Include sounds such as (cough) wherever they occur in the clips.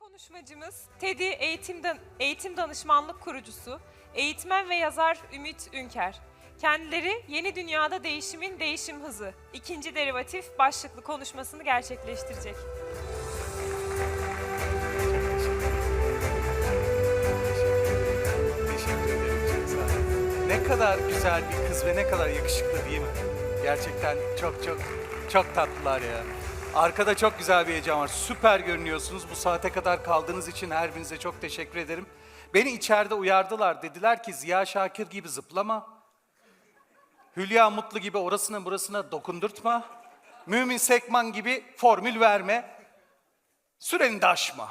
Konuşmacımız TED'i Eğitim, Dan- Eğitim Danışmanlık kurucusu, eğitmen ve yazar Ümit Ünker. Kendileri Yeni Dünyada Değişimin Değişim Hızı, ikinci derivatif başlıklı konuşmasını gerçekleştirecek. Ne kadar güzel bir kız ve ne kadar yakışıklı değil mi? Gerçekten çok çok çok tatlılar ya. Arkada çok güzel bir heyecan var. Süper görünüyorsunuz. Bu saate kadar kaldığınız için her birinize çok teşekkür ederim. Beni içeride uyardılar. Dediler ki Ziya Şakir gibi zıplama. Hülya Mutlu gibi orasına burasına dokundurtma. Mümin Sekman gibi formül verme. Süreni de aşma.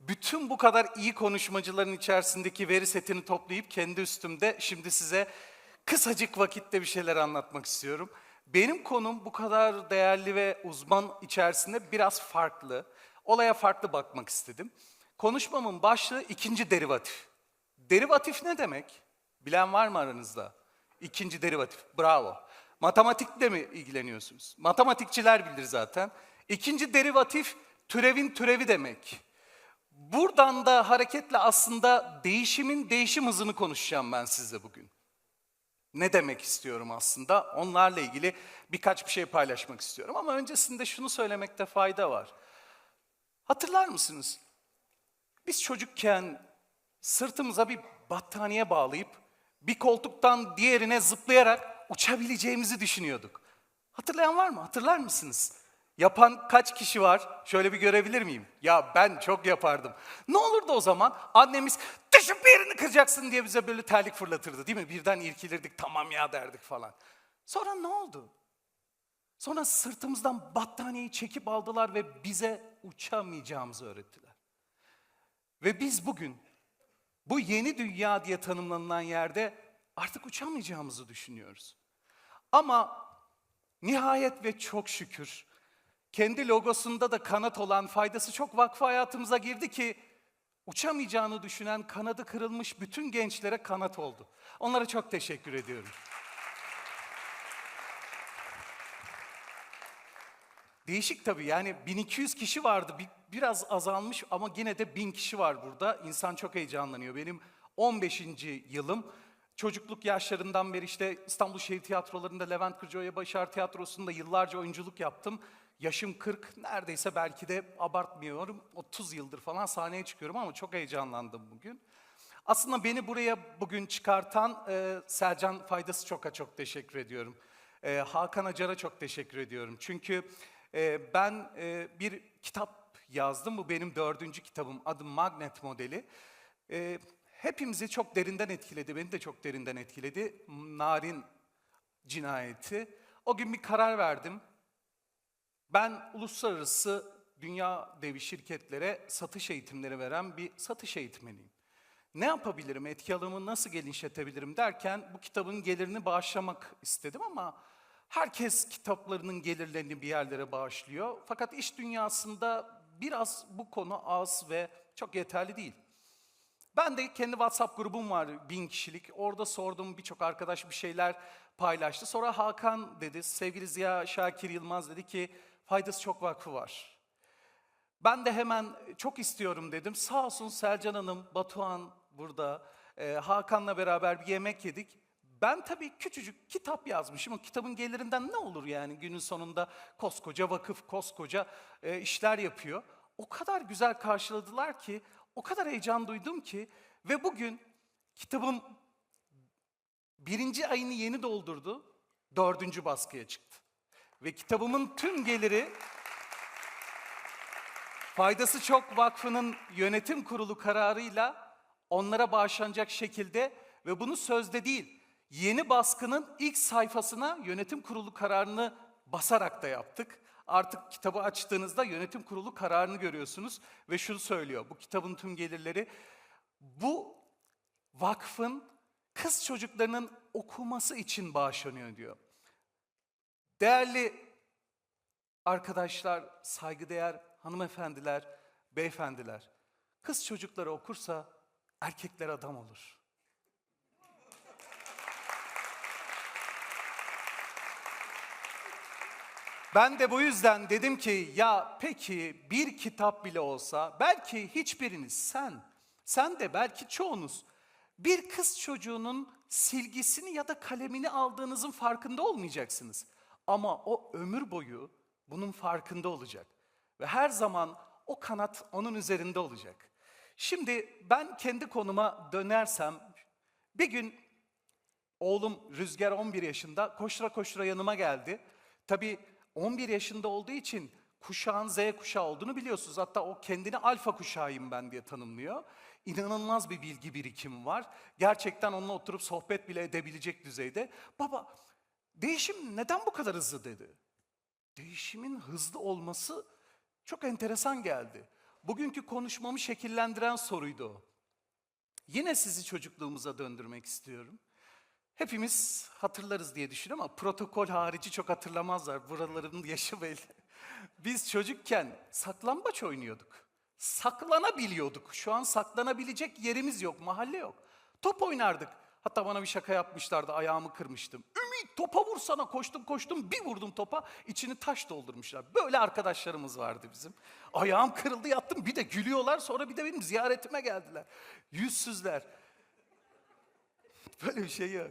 Bütün bu kadar iyi konuşmacıların içerisindeki veri setini toplayıp kendi üstümde şimdi size kısacık vakitte bir şeyler anlatmak istiyorum. Benim konum bu kadar değerli ve uzman içerisinde biraz farklı. Olaya farklı bakmak istedim. Konuşmamın başlığı ikinci derivatif. Derivatif ne demek? Bilen var mı aranızda? İkinci derivatif. Bravo. Matematikle mi ilgileniyorsunuz? Matematikçiler bilir zaten. İkinci derivatif türevin türevi demek. Buradan da hareketle aslında değişimin değişim hızını konuşacağım ben size bugün. Ne demek istiyorum aslında? Onlarla ilgili birkaç bir şey paylaşmak istiyorum. Ama öncesinde şunu söylemekte fayda var. Hatırlar mısınız? Biz çocukken sırtımıza bir battaniye bağlayıp bir koltuktan diğerine zıplayarak uçabileceğimizi düşünüyorduk. Hatırlayan var mı? Hatırlar mısınız? Yapan kaç kişi var? Şöyle bir görebilir miyim? Ya ben çok yapardım. Ne olurdu o zaman? Annemiz düşüp bir yerini kıracaksın diye bize böyle terlik fırlatırdı değil mi? Birden irkilirdik tamam ya derdik falan. Sonra ne oldu? Sonra sırtımızdan battaniyeyi çekip aldılar ve bize uçamayacağımızı öğrettiler. Ve biz bugün bu yeni dünya diye tanımlanılan yerde artık uçamayacağımızı düşünüyoruz. Ama nihayet ve çok şükür kendi logosunda da kanat olan faydası çok vakfı hayatımıza girdi ki uçamayacağını düşünen kanadı kırılmış bütün gençlere kanat oldu. Onlara çok teşekkür ediyorum. Değişik tabii yani 1200 kişi vardı bir, biraz azalmış ama yine de 1000 kişi var burada. İnsan çok heyecanlanıyor. Benim 15. yılım çocukluk yaşlarından beri işte İstanbul Şehir Tiyatroları'nda Levent Kırcıoya Başar Tiyatrosu'nda yıllarca oyunculuk yaptım. Yaşım 40 neredeyse belki de abartmıyorum 30 yıldır falan sahneye çıkıyorum ama çok heyecanlandım bugün. Aslında beni buraya bugün çıkartan e, Selcan Faydası çok'a çok teşekkür ediyorum. E, Hakan Acar'a çok teşekkür ediyorum. Çünkü e, ben e, bir kitap yazdım. Bu benim dördüncü kitabım. Adı Magnet Modeli. E, hepimizi çok derinden etkiledi. Beni de çok derinden etkiledi. Narin cinayeti. O gün bir karar verdim. Ben uluslararası dünya devi şirketlere satış eğitimleri veren bir satış eğitmeniyim. Ne yapabilirim, etki alanımı nasıl genişletebilirim derken bu kitabın gelirini bağışlamak istedim ama herkes kitaplarının gelirlerini bir yerlere bağışlıyor. Fakat iş dünyasında biraz bu konu az ve çok yeterli değil. Ben de kendi WhatsApp grubum var bin kişilik. Orada sordum birçok arkadaş bir şeyler paylaştı. Sonra Hakan dedi, sevgili Ziya Şakir Yılmaz dedi ki faydası çok vakfı var. Ben de hemen çok istiyorum dedim. Sağ olsun Selcan Hanım, Batuhan burada, e, Hakan'la beraber bir yemek yedik. Ben tabii küçücük kitap yazmışım. O kitabın gelirinden ne olur yani günün sonunda koskoca vakıf, koskoca e, işler yapıyor. O kadar güzel karşıladılar ki, o kadar heyecan duydum ki ve bugün kitabım birinci ayını yeni doldurdu, dördüncü baskıya çıktı. Ve kitabımın tüm geliri Faydası Çok Vakfı'nın yönetim kurulu kararıyla onlara bağışlanacak şekilde ve bunu sözde değil, yeni baskının ilk sayfasına yönetim kurulu kararını basarak da yaptık. Artık kitabı açtığınızda yönetim kurulu kararını görüyorsunuz ve şunu söylüyor. Bu kitabın tüm gelirleri bu vakfın kız çocuklarının okuması için bağışlanıyor diyor. Değerli arkadaşlar, saygıdeğer hanımefendiler, beyefendiler, kız çocukları okursa erkekler adam olur. Ben de bu yüzden dedim ki ya peki bir kitap bile olsa belki hiçbiriniz sen, sen de belki çoğunuz bir kız çocuğunun silgisini ya da kalemini aldığınızın farkında olmayacaksınız. Ama o ömür boyu bunun farkında olacak. Ve her zaman o kanat onun üzerinde olacak. Şimdi ben kendi konuma dönersem bir gün Oğlum Rüzgar 11 yaşında koştura koştura yanıma geldi. Tabii 11 yaşında olduğu için kuşağın Z kuşağı olduğunu biliyorsunuz. Hatta o kendini alfa kuşağıyım ben diye tanımlıyor. İnanılmaz bir bilgi birikimi var. Gerçekten onunla oturup sohbet bile edebilecek düzeyde. Baba değişim neden bu kadar hızlı dedi. Değişimin hızlı olması çok enteresan geldi. Bugünkü konuşmamı şekillendiren soruydu o. Yine sizi çocukluğumuza döndürmek istiyorum. Hepimiz hatırlarız diye düşünüyorum ama protokol harici çok hatırlamazlar. Buraların (laughs) yaşı belli. Biz çocukken saklambaç oynuyorduk. Saklanabiliyorduk. Şu an saklanabilecek yerimiz yok, mahalle yok. Top oynardık. Hatta bana bir şaka yapmışlardı, ayağımı kırmıştım. Ümit topa vursana koştum koştum bir vurdum topa içini taş doldurmuşlar. Böyle arkadaşlarımız vardı bizim. Ayağım kırıldı yattım bir de gülüyorlar sonra bir de benim ziyaretime geldiler. Yüzsüzler. Böyle bir şey yok.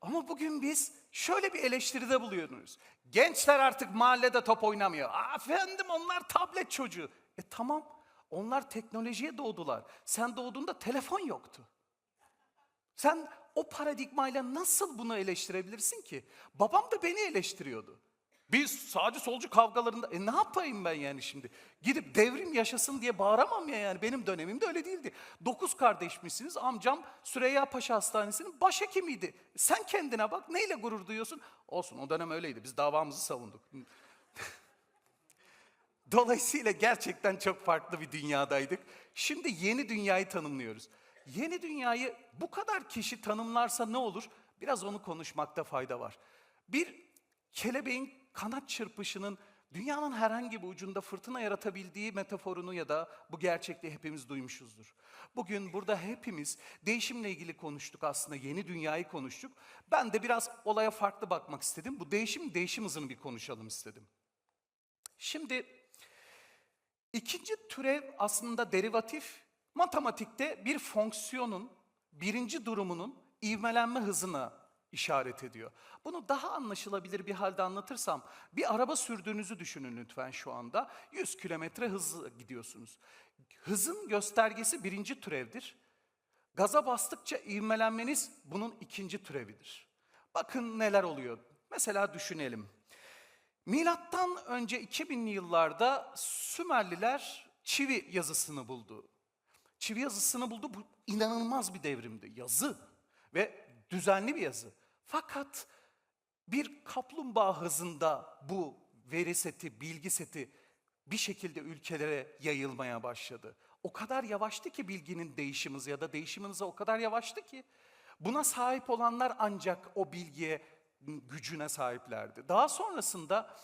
Ama bugün biz şöyle bir eleştiride buluyoruz. Gençler artık mahallede top oynamıyor. Aa, efendim onlar tablet çocuğu. E tamam onlar teknolojiye doğdular. Sen doğduğunda telefon yoktu. Sen o paradigmayla nasıl bunu eleştirebilirsin ki? Babam da beni eleştiriyordu. Biz sağcı solcu kavgalarında e ne yapayım ben yani şimdi? Gidip devrim yaşasın diye bağıramam ya yani benim dönemimde öyle değildi. Dokuz kardeşmişsiniz amcam Süreyya Paşa Hastanesi'nin başhekimiydi. Sen kendine bak neyle gurur duyuyorsun? Olsun o dönem öyleydi biz davamızı savunduk. (laughs) Dolayısıyla gerçekten çok farklı bir dünyadaydık. Şimdi yeni dünyayı tanımlıyoruz. Yeni dünyayı bu kadar kişi tanımlarsa ne olur? Biraz onu konuşmakta fayda var. Bir kelebeğin kanat çırpışının dünyanın herhangi bir ucunda fırtına yaratabildiği metaforunu ya da bu gerçekliği hepimiz duymuşuzdur. Bugün burada hepimiz değişimle ilgili konuştuk aslında, yeni dünyayı konuştuk. Ben de biraz olaya farklı bakmak istedim. Bu değişim, değişim hızını bir konuşalım istedim. Şimdi ikinci türev aslında derivatif matematikte bir fonksiyonun birinci durumunun ivmelenme hızına işaret ediyor. Bunu daha anlaşılabilir bir halde anlatırsam, bir araba sürdüğünüzü düşünün lütfen şu anda. 100 kilometre hızlı gidiyorsunuz. Hızın göstergesi birinci türevdir. Gaza bastıkça ivmelenmeniz bunun ikinci türevidir. Bakın neler oluyor. Mesela düşünelim. Milattan önce 2000'li yıllarda Sümerliler çivi yazısını buldu. Çivi yazısını buldu. Bu inanılmaz bir devrimdi. Yazı ve düzenli bir yazı. Fakat bir kaplumbağa hızında bu veri seti, bilgi seti bir şekilde ülkelere yayılmaya başladı. O kadar yavaştı ki bilginin değişim hızı ya da değişim hızı o kadar yavaştı ki buna sahip olanlar ancak o bilgiye gücüne sahiplerdi. Daha sonrasında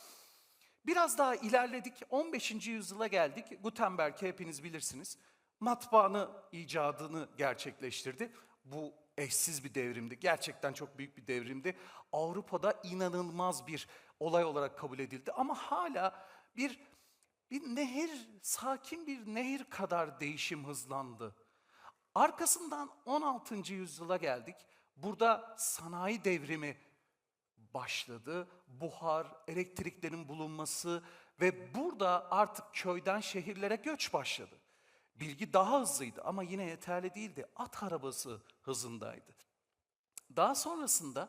biraz daha ilerledik. 15. yüzyıla geldik. Gutenberg hepiniz bilirsiniz. Matbaanı icadını gerçekleştirdi. Bu eşsiz bir devrimdi. Gerçekten çok büyük bir devrimdi. Avrupa'da inanılmaz bir olay olarak kabul edildi ama hala bir bir nehir, sakin bir nehir kadar değişim hızlandı. Arkasından 16. yüzyıla geldik. Burada sanayi devrimi başladı. Buhar, elektriklerin bulunması ve burada artık köyden şehirlere göç başladı. Bilgi daha hızlıydı ama yine yeterli değildi. At arabası hızındaydı. Daha sonrasında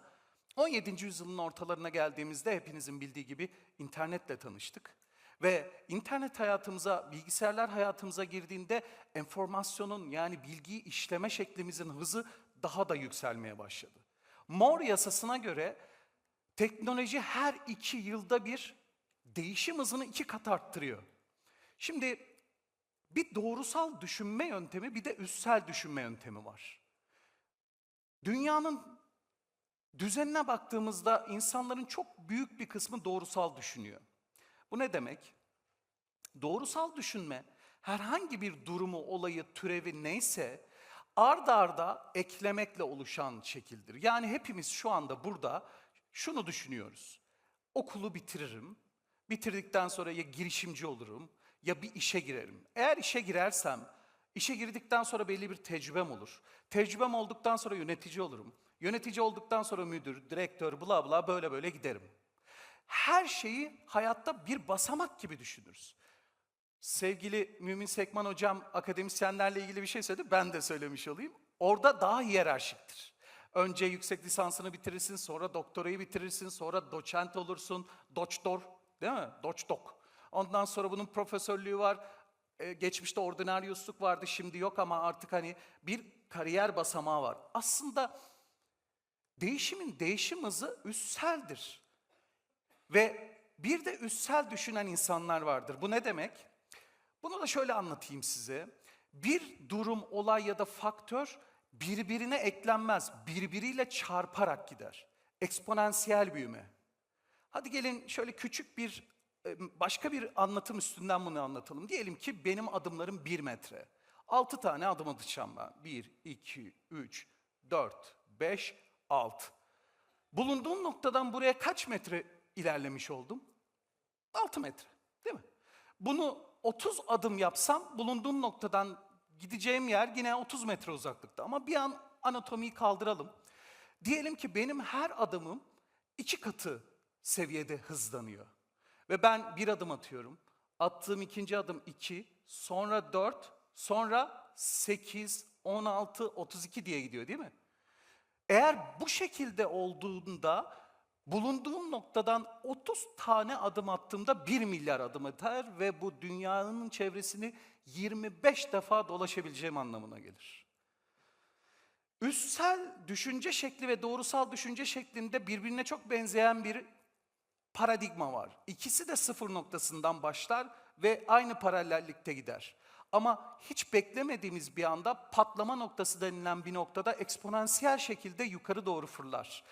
17. yüzyılın ortalarına geldiğimizde hepinizin bildiği gibi internetle tanıştık. Ve internet hayatımıza, bilgisayarlar hayatımıza girdiğinde enformasyonun yani bilgiyi işleme şeklimizin hızı daha da yükselmeye başladı. Moore yasasına göre teknoloji her iki yılda bir değişim hızını iki kat arttırıyor. Şimdi bir doğrusal düşünme yöntemi bir de üssel düşünme yöntemi var. Dünyanın düzenine baktığımızda insanların çok büyük bir kısmı doğrusal düşünüyor. Bu ne demek? Doğrusal düşünme herhangi bir durumu, olayı, türevi neyse ard arda eklemekle oluşan şekildir. Yani hepimiz şu anda burada şunu düşünüyoruz. Okulu bitiririm Bitirdikten sonra ya girişimci olurum ya bir işe girerim. Eğer işe girersem, işe girdikten sonra belli bir tecrübem olur. Tecrübem olduktan sonra yönetici olurum. Yönetici olduktan sonra müdür, direktör, bla bla böyle böyle giderim. Her şeyi hayatta bir basamak gibi düşünürüz. Sevgili Mümin Sekman hocam akademisyenlerle ilgili bir şey söyledi. Ben de söylemiş olayım. Orada daha hiyerarşiktir. Önce yüksek lisansını bitirirsin, sonra doktorayı bitirirsin, sonra doçent olursun, doçtor, değil mi? Doçdok. Ondan sonra bunun profesörlüğü var. Ee, geçmişte ordinaryusluk vardı, şimdi yok ama artık hani bir kariyer basamağı var. Aslında değişimin değişim hızı üsseldir. Ve bir de üssel düşünen insanlar vardır. Bu ne demek? Bunu da şöyle anlatayım size. Bir durum, olay ya da faktör birbirine eklenmez. Birbiriyle çarparak gider. Eksponansiyel büyüme. Hadi gelin şöyle küçük bir başka bir anlatım üstünden bunu anlatalım. Diyelim ki benim adımlarım bir metre. Altı tane adım atacağım ben. Bir, iki, üç, dört, beş, altı. Bulunduğum noktadan buraya kaç metre ilerlemiş oldum? 6 metre, değil mi? Bunu 30 adım yapsam bulunduğum noktadan gideceğim yer yine 30 metre uzaklıkta. Ama bir an anatomiyi kaldıralım. Diyelim ki benim her adımım iki katı seviyede hızlanıyor. Ve ben bir adım atıyorum. Attığım ikinci adım 2, sonra 4, sonra 8, 16, 32 diye gidiyor değil mi? Eğer bu şekilde olduğunda bulunduğum noktadan 30 tane adım attığımda 1 milyar adım atar ve bu dünyanın çevresini 25 defa dolaşabileceğim anlamına gelir. Üssel düşünce şekli ve doğrusal düşünce şeklinde birbirine çok benzeyen bir paradigma var. İkisi de sıfır noktasından başlar ve aynı paralellikte gider. Ama hiç beklemediğimiz bir anda patlama noktası denilen bir noktada eksponansiyel şekilde yukarı doğru fırlar.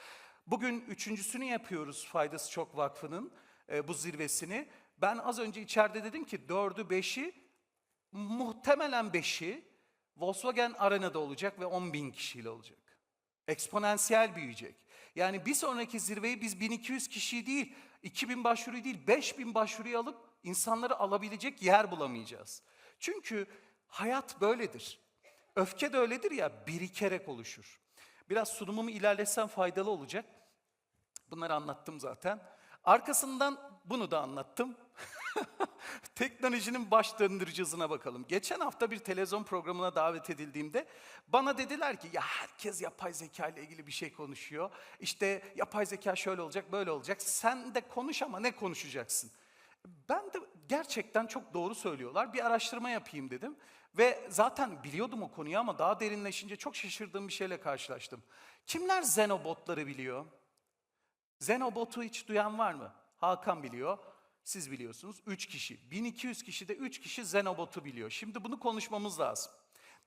Bugün üçüncüsünü yapıyoruz Faydası Çok Vakfı'nın e, bu zirvesini. Ben az önce içeride dedim ki dördü beşi muhtemelen beşi Volkswagen Arena'da olacak ve 10 bin kişiyle olacak. Eksponansiyel büyüyecek. Yani bir sonraki zirveyi biz 1200 kişi değil, 2000 başvuruyu değil, 5000 başvuruyu alıp insanları alabilecek yer bulamayacağız. Çünkü hayat böyledir. Öfke de öyledir ya, birikerek oluşur. Biraz sunumumu ilerletsem faydalı olacak. Bunları anlattım zaten. Arkasından bunu da anlattım. (laughs) (laughs) Teknolojinin baş döndürücü hızına bakalım. Geçen hafta bir televizyon programına davet edildiğimde bana dediler ki ya herkes yapay zeka ile ilgili bir şey konuşuyor. İşte yapay zeka şöyle olacak, böyle olacak. Sen de konuş ama ne konuşacaksın? Ben de gerçekten çok doğru söylüyorlar. Bir araştırma yapayım dedim. Ve zaten biliyordum o konuyu ama daha derinleşince çok şaşırdığım bir şeyle karşılaştım. Kimler Zenobotları biliyor? Zenobot'u hiç duyan var mı? Hakan biliyor. Siz biliyorsunuz. 3 kişi. 1200 kişi de 3 kişi Zenobot'u biliyor. Şimdi bunu konuşmamız lazım.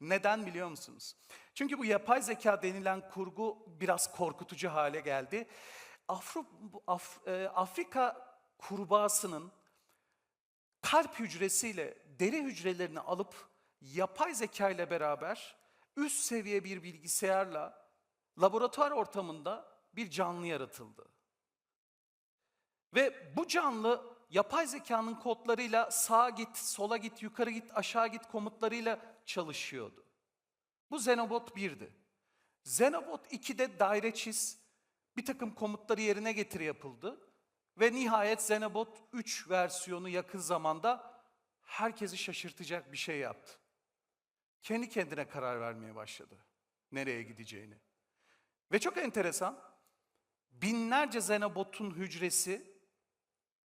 Neden biliyor musunuz? Çünkü bu yapay zeka denilen kurgu biraz korkutucu hale geldi. Afro, Af- e, Afrika kurbağasının kalp hücresiyle deri hücrelerini alıp yapay zeka ile beraber üst seviye bir bilgisayarla laboratuvar ortamında bir canlı yaratıldı. Ve bu canlı yapay zekanın kodlarıyla sağa git, sola git, yukarı git, aşağı git komutlarıyla çalışıyordu. Bu Xenobot 1'di. Xenobot 2'de daire çiz, bir takım komutları yerine getir yapıldı. Ve nihayet Xenobot 3 versiyonu yakın zamanda herkesi şaşırtacak bir şey yaptı. Kendi kendine karar vermeye başladı. Nereye gideceğini. Ve çok enteresan, binlerce Xenobot'un hücresi,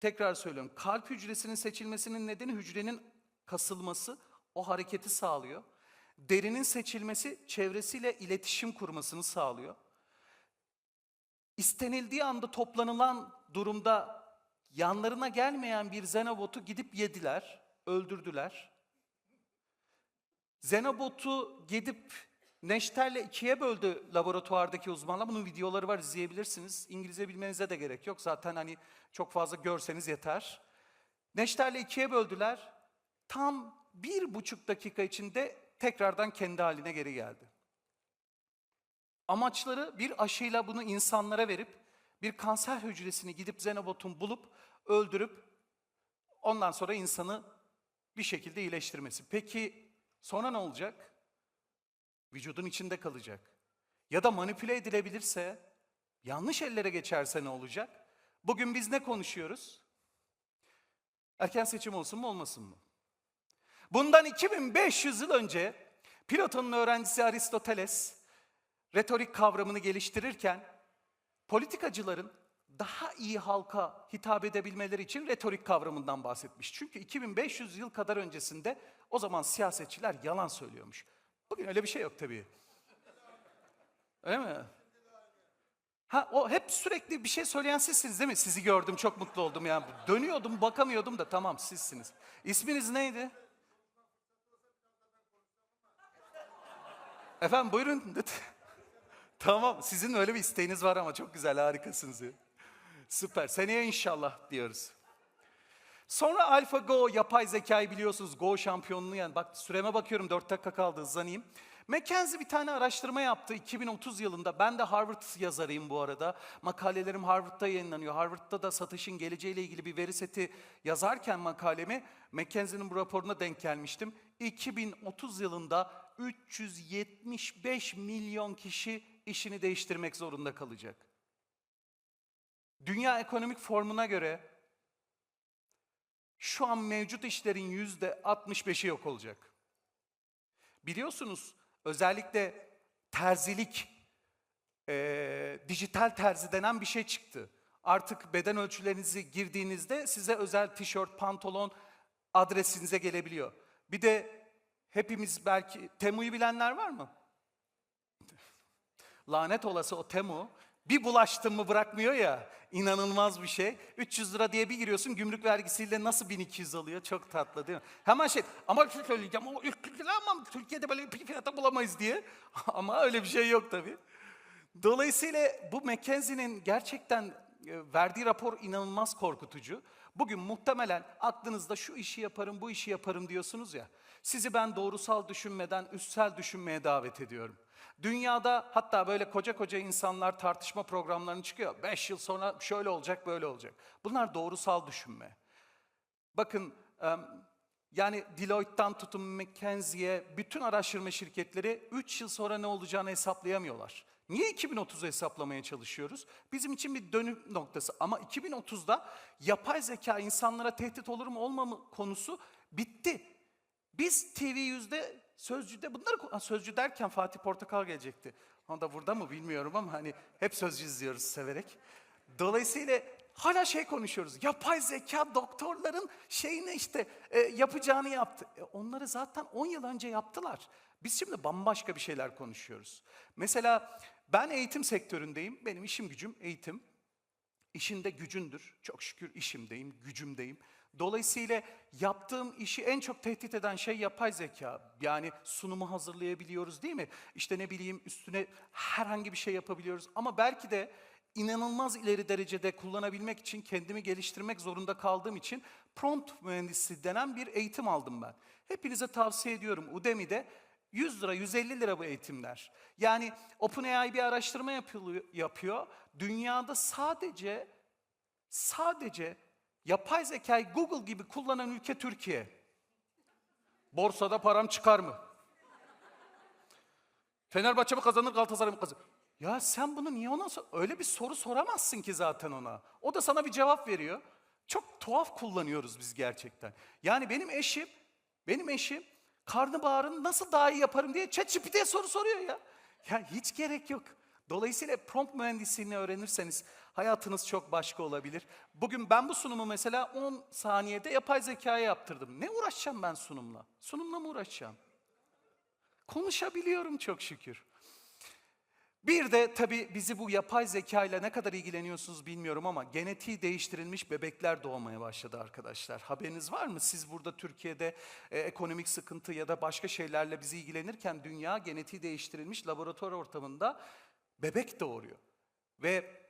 tekrar söylüyorum, kalp hücresinin seçilmesinin nedeni hücrenin kasılması, o hareketi sağlıyor. Derinin seçilmesi çevresiyle iletişim kurmasını sağlıyor. İstenildiği anda toplanılan durumda yanlarına gelmeyen bir Xenobot'u gidip yediler, öldürdüler. Xenobot'u gidip neşterle ikiye böldü laboratuvardaki uzmanlar. Bunun videoları var izleyebilirsiniz. İngilizce bilmenize de gerek yok. Zaten hani çok fazla görseniz yeter. Neşterle ikiye böldüler. Tam bir buçuk dakika içinde tekrardan kendi haline geri geldi. Amaçları bir aşıyla bunu insanlara verip bir kanser hücresini gidip Xenobot'un bulup öldürüp Ondan sonra insanı bir şekilde iyileştirmesi. Peki sonra ne olacak? Vücudun içinde kalacak. Ya da manipüle edilebilirse, yanlış ellere geçerse ne olacak? Bugün biz ne konuşuyoruz? Erken seçim olsun mu olmasın mı? Bundan 2500 yıl önce Platon'un öğrencisi Aristoteles retorik kavramını geliştirirken politikacıların daha iyi halka hitap edebilmeleri için retorik kavramından bahsetmiş. Çünkü 2500 yıl kadar öncesinde o zaman siyasetçiler yalan söylüyormuş. Bugün öyle bir şey yok tabii. Öyle mi? Ha o hep sürekli bir şey söyleyen sizsiniz değil mi? Sizi gördüm çok mutlu oldum yani. Dönüyordum bakamıyordum da tamam sizsiniz. İsminiz neydi? Efendim buyurun. (laughs) tamam sizin öyle bir isteğiniz var ama çok güzel harikasınız. Süper. Seneye inşallah diyoruz. Sonra AlphaGo yapay zekayı biliyorsunuz Go şampiyonluğu yani bak süreme bakıyorum 4 dakika kaldı hızlanayım. McKinsey bir tane araştırma yaptı 2030 yılında. Ben de Harvard yazarıyım bu arada. Makalelerim Harvard'da yayınlanıyor. Harvard'da da satışın geleceğiyle ilgili bir veri seti yazarken makalemi McKinsey'nin bu raporuna denk gelmiştim. 2030 yılında 375 milyon kişi işini değiştirmek zorunda kalacak. Dünya Ekonomik Formu'na göre şu an mevcut işlerin yüzde 65'i yok olacak. Biliyorsunuz özellikle terzilik, eee, dijital terzi denen bir şey çıktı. Artık beden ölçülerinizi girdiğinizde size özel tişört, pantolon adresinize gelebiliyor. Bir de hepimiz belki Temu'yu bilenler var mı? (laughs) Lanet olası o Temu bir bulaştın mı bırakmıyor ya. İnanılmaz bir şey. 300 lira diye bir giriyorsun gümrük vergisiyle nasıl 1200 alıyor? Çok tatlı değil mi? Hemen şey ama şu söyleyeceğim o 300 lira ama Türkiye'de böyle bir fiyata bulamayız diye. (laughs) ama öyle bir şey yok tabii. Dolayısıyla bu McKinsey'nin gerçekten e, verdiği rapor inanılmaz korkutucu. Bugün muhtemelen aklınızda şu işi yaparım, bu işi yaparım diyorsunuz ya. Sizi ben doğrusal düşünmeden üstsel düşünmeye davet ediyorum. Dünyada hatta böyle koca koca insanlar tartışma programlarını çıkıyor. Beş yıl sonra şöyle olacak, böyle olacak. Bunlar doğrusal düşünme. Bakın yani Deloitte'dan tutun McKinsey'ye bütün araştırma şirketleri 3 yıl sonra ne olacağını hesaplayamıyorlar. Niye 2030'u hesaplamaya çalışıyoruz? Bizim için bir dönüm noktası. Ama 2030'da yapay zeka insanlara tehdit olur mu olmama konusu bitti. Biz TV yüzde sözcüde bunları sözcü derken Fatih Portakal gelecekti. Onu da burada mı bilmiyorum ama hani hep sözcü izliyoruz severek. Dolayısıyla hala şey konuşuyoruz. Yapay zeka doktorların şeyini işte e, yapacağını yaptı. E, onları zaten 10 yıl önce yaptılar. Biz şimdi bambaşka bir şeyler konuşuyoruz. Mesela ben eğitim sektöründeyim. Benim işim gücüm eğitim. İşinde gücündür. Çok şükür işimdeyim, gücümdeyim. Dolayısıyla yaptığım işi en çok tehdit eden şey yapay zeka. Yani sunumu hazırlayabiliyoruz değil mi? İşte ne bileyim üstüne herhangi bir şey yapabiliyoruz. Ama belki de inanılmaz ileri derecede kullanabilmek için kendimi geliştirmek zorunda kaldığım için prompt mühendisi denen bir eğitim aldım ben. Hepinize tavsiye ediyorum Udemy'de 100 lira, 150 lira bu eğitimler. Yani OpenAI bir araştırma yapıyor. Dünyada sadece sadece yapay zekayı Google gibi kullanan ülke Türkiye. Borsada param çıkar mı? Fenerbahçe mi kazanır Galatasaray mı kazanır? Ya sen bunu niye ona sor- öyle bir soru soramazsın ki zaten ona. O da sana bir cevap veriyor. Çok tuhaf kullanıyoruz biz gerçekten. Yani benim eşim, benim eşim karnabaharını nasıl daha iyi yaparım diye ChatGPT'ye soru soruyor ya. Ya hiç gerek yok. Dolayısıyla prompt mühendisliğini öğrenirseniz hayatınız çok başka olabilir. Bugün ben bu sunumu mesela 10 saniyede yapay zekaya yaptırdım. Ne uğraşacağım ben sunumla? Sunumla mı uğraşacağım? Konuşabiliyorum çok şükür. Bir de tabii bizi bu yapay zeka ile ne kadar ilgileniyorsunuz bilmiyorum ama genetiği değiştirilmiş bebekler doğmaya başladı arkadaşlar. Haberiniz var mı? Siz burada Türkiye'de e, ekonomik sıkıntı ya da başka şeylerle bizi ilgilenirken dünya genetiği değiştirilmiş laboratuvar ortamında bebek doğuruyor. Ve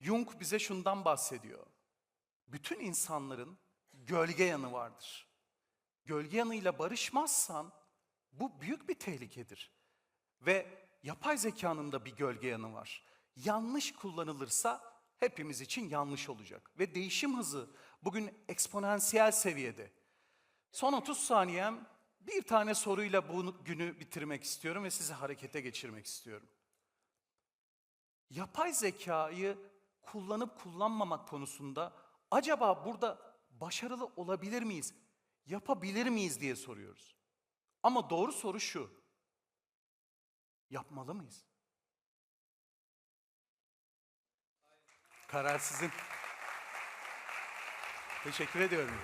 Jung bize şundan bahsediyor. Bütün insanların gölge yanı vardır. Gölge yanıyla barışmazsan bu büyük bir tehlikedir. Ve yapay zekanın da bir gölge yanı var. Yanlış kullanılırsa hepimiz için yanlış olacak. Ve değişim hızı Bugün eksponansiyel seviyede. Son 30 saniyem bir tane soruyla bu günü bitirmek istiyorum ve sizi harekete geçirmek istiyorum. Yapay zekayı kullanıp kullanmamak konusunda acaba burada başarılı olabilir miyiz? Yapabilir miyiz diye soruyoruz. Ama doğru soru şu. Yapmalı mıyız? Karar. Teşekkür ediyorum.